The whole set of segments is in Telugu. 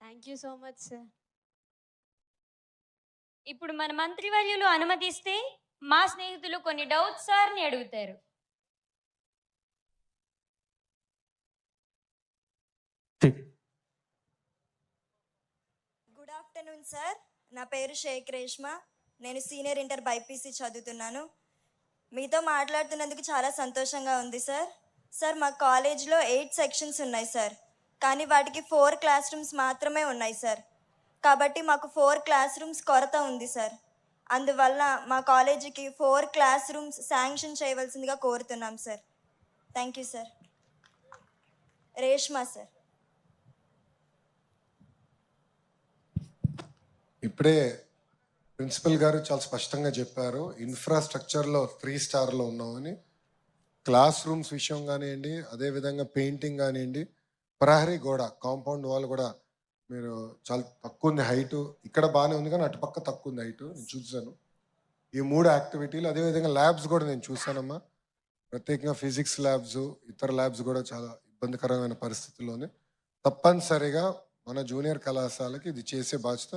Thank you so much sir ఇప్పుడు మన మంత్రివర్యులు అనుమతిస్తే మా స్నేహితులు కొన్ని డౌట్స్ సార్ని అడుగుతారు. గుడ్ ఆఫ్టర్నూన్ సార్ నా పేరు షేక్ రేష్మా. నేను సీనియర్ ఇంటర్ బైపీసీ చదువుతున్నాను. మీతో మాట్లాడుతున్నందుకు చాలా సంతోషంగా ఉంది సార్ సార్ మా కాలేజ్లో ఎయిట్ సెక్షన్స్ ఉన్నాయి సార్. కానీ వాటికి ఫోర్ క్లాస్ రూమ్స్ మాత్రమే ఉన్నాయి సార్. కాబట్టి మాకు ఫోర్ క్లాస్ రూమ్స్ కొరత ఉంది సార్. అందువల్ల మా కాలేజీకి ఫోర్ క్లాస్ రూమ్స్ శాంక్షన్ చేయవలసిందిగా కోరుతున్నాం sir. Thank you sir. Reshma sir. ఇప్పుడే ప్రిన్సిపల్ గారు చాలా స్పష్టంగా చెప్పారు ఇన్ఫ్రాస్ట్రక్చర్లో త్రీ స్టార్లో ఉన్నామని క్లాస్ రూమ్స్ విషయం కానివ్వండి అదేవిధంగా పెయింటింగ్ కానివ్వండి ప్రహరీ గోడ కాంపౌండ్ వాల్ కూడా మీరు చాలా తక్కువ ఉంది హైటు. ఇక్కడ బాగానే ఉంది కానీ అటుపక్క తక్కువ ఉంది హైటు. నేను చూసాను ఈ మూడు యాక్టివిటీలు అదేవిధంగా ల్యాబ్స్ కూడా నేను చూశానమ్మా. ప్రత్యేకంగా ఫిజిక్స్ ల్యాబ్స్ ఇతర ల్యాబ్స్ కూడా చాలా ఇబ్బందికరమైన పరిస్థితుల్లోనే. తప్పనిసరిగా మన జూనియర్ కళాశాలకి ఇది చేసే బాధ్యత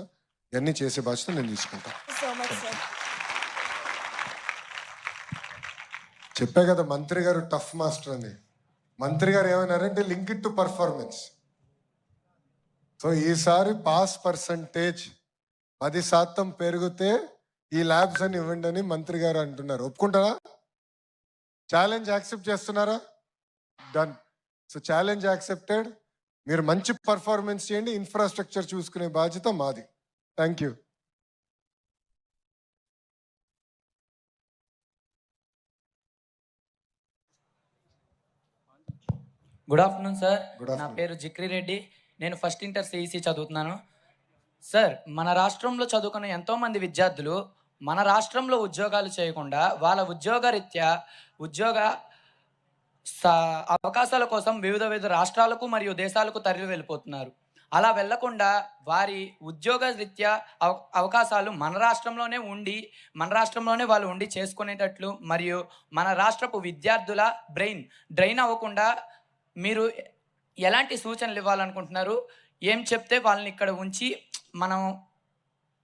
ఇవన్నీ చేసే బాధ్యత నేను తీసుకుంటాను సో మచ్ సార్ చెప్పే కదా మంత్రి గారు టఫ్ మాస్టర్ అని. మంత్రి గారు ఏమన్నారంటే link it to performance. So ఈసారి పాస్ పర్సంటేజ్ పది శాతం పెరిగితే ఈ ల్యాబ్స్ అని ఇవ్వండి అని మంత్రి గారు అంటున్నారు. ఒప్పుకుంటారా? ఛాలెంజ్ యాక్సెప్ట్ చేస్తున్నారా? Done so challenge accepted. మీరు మంచి పర్ఫార్మెన్స్ చేయండి. ఇన్ఫ్రాస్ట్రక్చర్ చూసుకునే బాధ్యత మాది. Thank you good afternoon sir Good నా afternoon. పేరు జిక్రి రెడ్డి. నేను ఫస్ట్ ఇంటర్ సిఈసి చదువుతున్నాను. సార్ మన రాష్ట్రంలో చదువుకున్న ఎంతో మంది విద్యార్థులు మన రాష్ట్రంలో ఉద్యోగాలు చేయకుండా వాళ్ళ ఉద్యోగ రీత్యా ఉద్యోగ స- అవకాశాల కోసం వివిధ వివిధ రాష్ట్రాలకు మరియు దేశాలకు తరలి వెళ్ళిపోతున్నారు. అలా వెళ్ళకుండా వారి ఉద్యోగ రీత్యా అవ- అవకాశాలు మన రాష్ట్రంలోనే ఉండి మన రాష్ట్రంలోనే వాళ్ళు ఉండి చేసుకునేటట్లు మరియు మన రాష్ట్రపు విద్యార్థుల బ్రెయిన్ డ్రైన్ అవ్వకుండా మీరు ఎలాంటి సూచనలు ఇవ్వాలనుకుంటున్నారు? ఏం చెప్తే వాళ్ళని ఇక్కడ ఉంచి మనం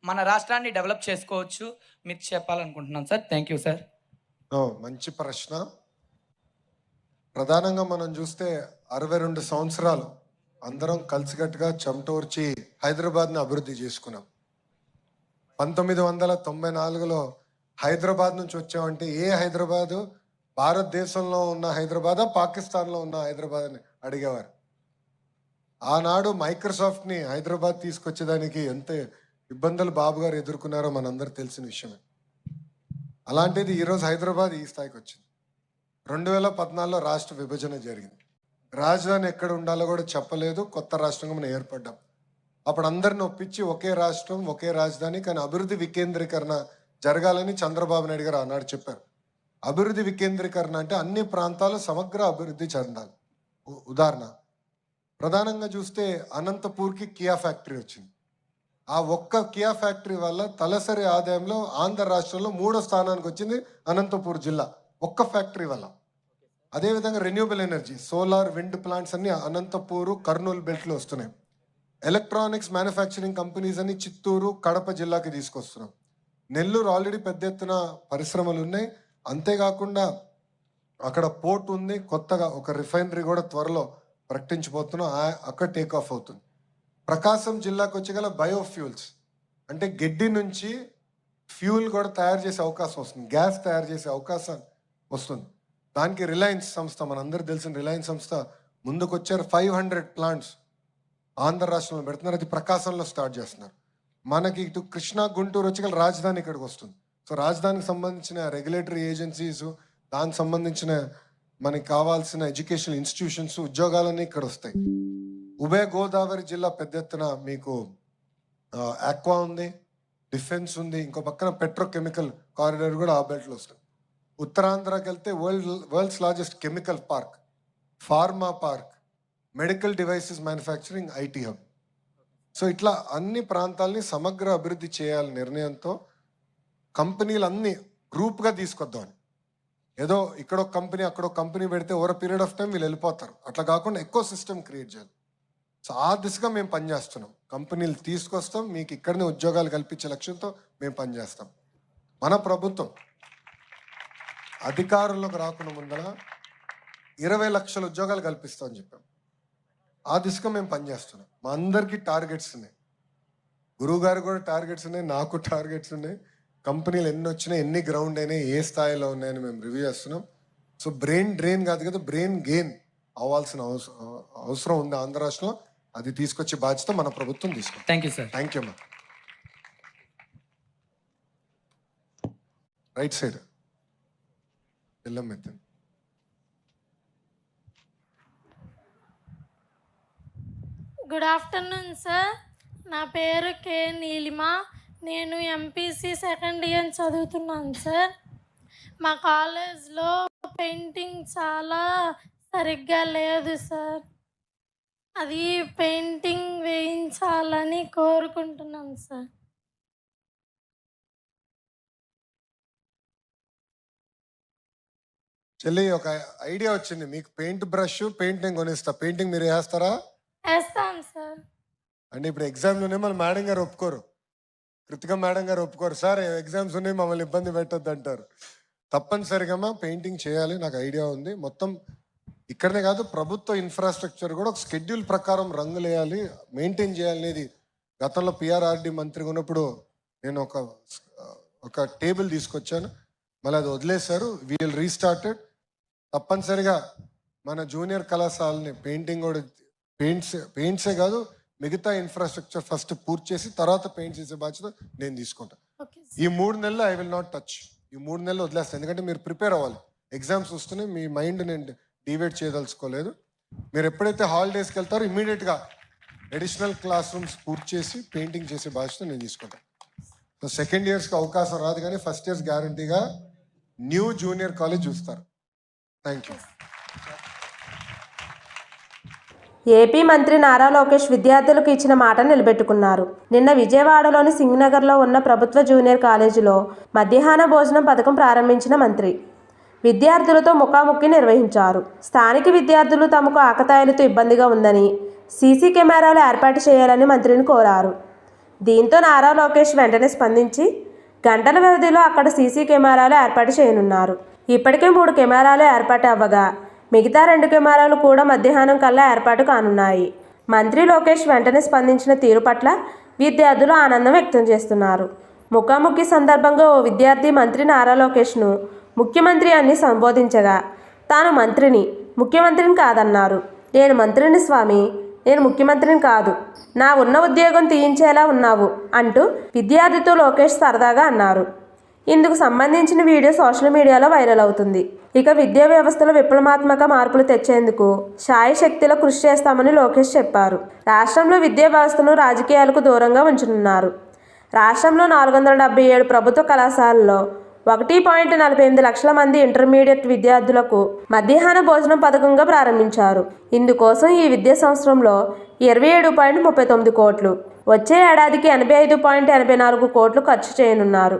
మన రాష్ట్రాన్ని డెవలప్ చేసుకోవచ్చు మీరు చెప్పాలనుకుంటున్నాం సార్. Thank you sir. మంచి ప్రశ్న. ప్రధానంగా మనం చూస్తే అరవై రెండు సంవత్సరాలు అందరం కలిసికట్టుగా చెమటోర్చి హైదరాబాద్ని అభివృద్ధి చేసుకున్నాం. పంతొమ్మిది వందల తొంభై నాలుగులో హైదరాబాద్ నుంచి వచ్చామంటే ఏ హైదరాబాదు? భారతదేశంలో ఉన్న హైదరాబాద్ పాకిస్తాన్లో ఉన్న హైదరాబాద్ అని అడిగేవారు. ఆనాడు మైక్రోసాఫ్ట్ని హైదరాబాద్ తీసుకొచ్చేదానికి ఎంత ఇబ్బందులు బాబు గారు ఎదుర్కొన్నారో మనందరూ తెలిసిన విషయమే. అలాంటిది ఈరోజు హైదరాబాద్ ఈ స్థాయికి వచ్చింది. రెండు వేల పద్నాలుగులో రాష్ట్ర విభజన జరిగింది. రాజధాని ఎక్కడ ఉండాలో కూడా చెప్పలేదు. కొత్త రాష్ట్రంగా మనం ఏర్పడ్డాం. అప్పుడు అందరిని ఒప్పించి ఒకే రాష్ట్రం ఒకే రాజధాని కానీ అభివృద్ధి వికేంద్రీకరణ జరగాలని చంద్రబాబు నాయుడు గారు ఆనాడు చెప్పారు. అభివృద్ధి వికేంద్రీకరణ అంటే అన్ని ప్రాంతాలు సమగ్ర అభివృద్ధి చెందాలి. ఉదాహరణ ప్రధానంగా చూస్తే అనంతపూర్కి కియా ఫ్యాక్టరీ వచ్చింది. ఆ ఒక్క కియా ఫ్యాక్టరీ వల్ల తలసరి ఆదాయంలో ఆంధ్ర రాష్ట్రంలో మూడో స్థానానికి వచ్చింది అనంతపూర్ జిల్లా ఒక్క ఫ్యాక్టరీ వల్ల. అదేవిధంగా renewable energy solar wind plants అన్ని అనంతపూరు కర్నూలు బెల్ట్లో వస్తున్నాయి. ఎలక్ట్రానిక్స్ మ్యానుఫ్యాక్చరింగ్ కంపెనీస్ అన్ని చిత్తూరు కడప జిల్లాకి తీసుకొస్తున్నాం. నెల్లూరు ఆల్రెడీ పెద్ద ఎత్తున పరిశ్రమలు ఉన్నాయి. అంతేకాకుండా అక్కడ పోర్ట్ ఉంది కొత్తగా ఒక రిఫైనరీ కూడా త్వరలో ప్రకటించబోతున్నాం. అక్కడ టేక్ ఆఫ్ అవుతుంది. ప్రకాశం జిల్లాకు వచ్చగల బయోఫ్యూల్స్ అంటే గడ్డి నుంచి ఫ్యూల్ కూడా తయారు చేసే అవకాశం వస్తుంది. గ్యాస్ తయారు చేసే అవకాశం వస్తుంది. దానికి రిలయన్స్ సంస్థ మనందరూ తెలిసిన రిలయన్స్ సంస్థ ముందుకు వచ్చారు ఫైవ్ హండ్రెడ్ ప్లాంట్స్ ఆంధ్ర రాష్ట్రంలో పెడుతున్నారు. అది ప్రకాశంలో స్టార్ట్ చేస్తున్నారు. మనకి ఇటు కృష్ణా గుంటూరు వచ్చి గల రాజధాని ఇక్కడికి వస్తుంది. సో రాజధానికి సంబంధించిన రెగ్యులేటరీ ఏజెన్సీస్ దానికి సంబంధించిన మనకి కావాల్సిన ఎడ్యుకేషనల్ ఇన్స్టిట్యూషన్స్ ఉద్యోగాలన్నీ ఇక్కడ వస్తాయి. ఉభయ గోదావరి జిల్లా పెద్ద ఎత్తున మీకు ఆక్వా ఉంది డిఫెన్స్ ఉంది ఇంకో పక్కన పెట్రోకెమికల్ కారిడార్ కూడా ఆ బెల్ట్లో వస్తుంది. ఉత్తరాంధ్రకి వెళ్తే world world's largest chemical park pharma park medical devices manufacturing IT hub so ఇట్లా అన్ని ప్రాంతాలని సమగ్ర అభివృద్ధి చేయాలి నిర్ణయంతో కంపెనీలు అన్ని గ్రూప్గా తీసుకొద్దామని ఏదో ఇక్కడ ఒక కంపెనీ అక్కడ ఒక కంపెనీ పెడితే ఓవర్ పీరియడ్ ఆఫ్ టైం వీళ్ళు వెళ్ళిపోతారు. అట్లా కాకుండా ఎక్కువ సిస్టమ్ క్రియేట్ చేయాలి. సో ఆ దిశగా మేము పనిచేస్తున్నాం కంపెనీలు తీసుకొస్తాం మీకు ఇక్కడనే ఉద్యోగాలు కల్పించే లక్ష్యంతో మేము పనిచేస్తాం మన ప్రభుత్వం అధికారంలోకి రాకుండా ముందర ఇరవై లక్షల ఉద్యోగాలు కల్పిస్తామని చెప్పాం. ఆ దిశగా మేము పనిచేస్తున్నాం మా అందరికీ టార్గెట్స్ ఉన్నాయి. గురువు గారు కూడా టార్గెట్స్ ఉన్నాయి నాకు టార్గెట్స్ ఉన్నాయి. కంపెనీలు ఎన్ని వచ్చినాయి ఎన్ని గ్రౌండ్ అయినాయి ఏ స్థాయిలో ఉన్నాయని మేము రివ్యూ చేస్తున్నాం. సో బ్రెయిన్ డ్రైన్ కాదు కదా బ్రెయిన్ గెయిన్ అవ్వాల్సిన అవసరం అవసరం ఉంది ఆంధ్ర రాష్ట్రంలో. అది తీసుకొచ్చే బాధ్యత మన ప్రభుత్వం తీసుకుంటాం thank you sir thank you అమ్మా రైట్ సైడ్ వెళ్ళం మెత్తండి గుడ్ ఆఫ్టర్నూన్ సార్ నా పేరు కే నీలిమ. నేను ఎంపీసీ సెకండ్ ఇయర్ చదువుతున్నాను సార్ మా కాలేజ్లో పెయింటింగ్ చాలా సరిగ్గా లేదు సార్ అది పెయింటింగ్ వేయించాలని కోరుకుంటున్నాను సార్ చెల్లి ఒక ఐడియా వచ్చింది. మీకు పెయింట్ బ్రష్ పెయింట్ నేను కొనిస్తా. పెయింటింగ్ మీరు వేస్తారా? వేస్తాను సార్ అంటే ఇప్పుడు ఎగ్జామ్లోనే మళ్ళీ మేడం గారు ఒప్పుకోరు. కృతిక మేడం గారు ఒప్పుకోరు. సార్ ఎగ్జామ్స్ ఉన్నాయి మమ్మల్ని ఇబ్బంది పెట్టొద్దు అంటారు. తప్పనిసరిగా పెయింటింగ్ చేయాలి నాకు ఐడియా ఉంది. మొత్తం ఇక్కడనే కాదు ప్రభుత్వ ఇన్ఫ్రాస్ట్రక్చర్ కూడా ఒక షెడ్యూల్ ప్రకారం రంగులు వేయాలి మెయింటైన్ చేయాలనేది గతంలో పిఆర్ఆర్డి మంత్రిగా ఉన్నప్పుడు నేను ఒక ఒక టేబుల్ తీసుకొచ్చాను. మళ్ళీ అది వదిలేశారు. వీల్ రీస్టార్టెడ్ తప్పనిసరిగా మన జూనియర్ కళాశాలని పెయింటింగ్ కూడా పెయింట్స్ పెయింట్సే కాదు మిగతా ఇన్ఫ్రాస్ట్రక్చర్ ఫస్ట్ పూర్తి చేసి తర్వాత పెయింట్ చేసే బాధ్యత నేను తీసుకుంటాను ఈ మూడు నెలలు ఐ విల్ నాట్ టచ్ ఈ మూడు నెలలు వదిలేస్తాను ఎందుకంటే మీరు ప్రిపేర్ అవ్వాలి. ఎగ్జామ్స్ వస్తున్నాయి. మీ మైండ్ నేను డివైడ్ చేయదలుచుకోలేదు. మీరు ఎప్పుడైతే హాలిడేస్కి వెళ్తారో ఇమీడియట్గా అడిషనల్ క్లాస్ రూమ్స్ పూర్తి చేసి పెయింటింగ్ చేసే బాధ్యత నేను తీసుకుంటాను సో సెకండ్ ఇయర్స్కి అవకాశం రాదు కానీ ఫస్ట్ ఇయర్స్ గ్యారంటీగా న్యూ జూనియర్ కాలేజ్ చూస్తారు. థ్యాంక్ యూ ఏపీ మంత్రి నారా లోకేష్ విద్యార్థులకు ఇచ్చిన మాట నిలబెట్టుకున్నారు. నిన్న విజయవాడలోని సింగ్నగర్లో ఉన్న ప్రభుత్వ జూనియర్ కాలేజీలో మధ్యాహ్న భోజనం పథకం ప్రారంభించిన మంత్రి విద్యార్థులతో ముఖాముఖి నిర్వహించారు. స్థానిక విద్యార్థులు తమకు ఆకతాయిలతో ఇబ్బందిగా ఉందని సీసీ కెమెరాలు ఏర్పాటు చేయాలని మంత్రిని కోరారు. దీంతో నారా లోకేష్ వెంటనే స్పందించి గంటల వ్యవధిలో అక్కడ సీసీ కెమెరాలు ఏర్పాటు చేయనున్నారు. ఇప్పటికే మూడు కెమెరాలు ఏర్పాటు అవ్వగా మిగతా రెండు కెమెరాలు కూడా మధ్యాహ్నం కల్లా ఏర్పాటు కానున్నాయి. మంత్రి లోకేష్ వెంటనే స్పందించిన తీరు పట్ల విద్యార్థులు ఆనందం వ్యక్తం చేస్తున్నారు. ముఖాముఖి సందర్భంగా ఓ విద్యార్థి మంత్రి నారా లోకేష్ను ముఖ్యమంత్రి అని సంబోధించగా తాను మంత్రిని ముఖ్యమంత్రిని కాదన్నారు. నేను మంత్రిని స్వామి నేను ముఖ్యమంత్రిని కాదు. నా ఉన్న ఉద్యోగం తీయించేలా ఉన్నావు అంటూ విద్యార్థితో లోకేష్ సరదాగా అన్నారు. ఇందుకు సంబంధించిన వీడియో సోషల్ మీడియాలో వైరల్ అవుతుంది. ఇక విద్యా వ్యవస్థలో విప్లవాత్మక మార్పులు తెచ్చేందుకు శాయి శక్తిలో కృషి చేస్తామని లోకేష్ చెప్పారు. రాష్ట్రంలో విద్యా వ్యవస్థను రాజకీయాలకు దూరంగా ఉంచనున్నారు. రాష్ట్రంలో నాలుగు వందల డెబ్బై ఏడు ప్రభుత్వ కళాశాలల్లో ఒకటి పాయింట్ నలభై ఎనిమిది లక్షల మంది ఇంటర్మీడియట్ విద్యార్థులకు మధ్యాహ్న భోజనం పథకంగా ప్రారంభించారు. ఇందుకోసం ఈ విద్యా సంవత్సరంలో ఇరవై ఏడు పాయింట్ ముప్పై తొమ్మిది కోట్లు వచ్చే ఏడాదికి ఎనభై ఐదు పాయింట్ ఎనభై నాలుగు కోట్లు ఖర్చు చేయనున్నారు.